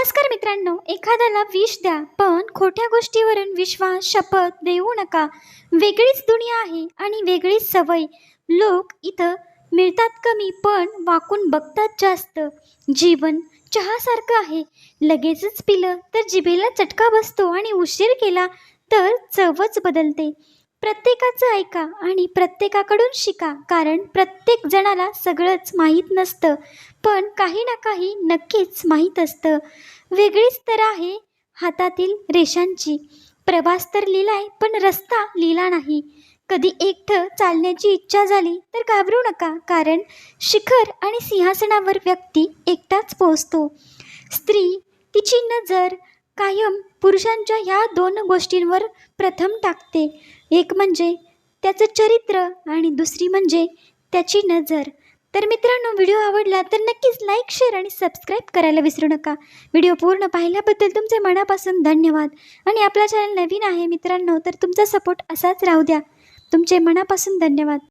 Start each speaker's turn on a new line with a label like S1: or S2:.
S1: नमस्कार मित्रांनो एखाद्याला विष द्या पण खोट्या गोष्टीवरून विश्वास शपथ देऊ नका. वेगळीच दुनिया आहे आणि वेगळीच सवय. लोक इथं मिळतात कमी पण वाकून बघतात जास्त. जीवन चहासारखं आहे. लगेचच पिलं तर जिभेला चटका बसतो आणि उशीर केला तर चवच बदलते. प्रत्येकाचं ऐका आणि प्रत्येकाकडून शिका कारण प्रत्येक जणाला सगळंच माहीत नसतं पण काही ना काही नक्कीच माहीत असतं. वेगळीच तर आहे हातातील रेषांची. प्रवास तर लिहिलाय पण रस्ता लिहिला नाही. कधी एकटं चालण्याची इच्छा झाली तर घाबरू नका कारण शिखर आणि सिंहासनावर व्यक्ती एकटाच पोहोचतो. स्त्री तिची नजर कायम पुरुषांच्या ह्या दोन गोष्टींवर प्रथम टाकते. एक म्हणजे त्याचं चरित्र आणि दुसरी म्हणजे त्याची नजर. तर मित्रांनो व्हिडिओ आवडला तर नक्कीच लाईक शेअर आणि सबस्क्राईब करायला विसरू नका. व्हिडिओ पूर्ण पाहिल्याबद्दल तुमचे मनापासून धन्यवाद. आणि आपला चॅनल नवीन आहे मित्रांनो तर तुमचा सपोर्ट असाच राहू द्या. तुमचे मनापासून धन्यवाद.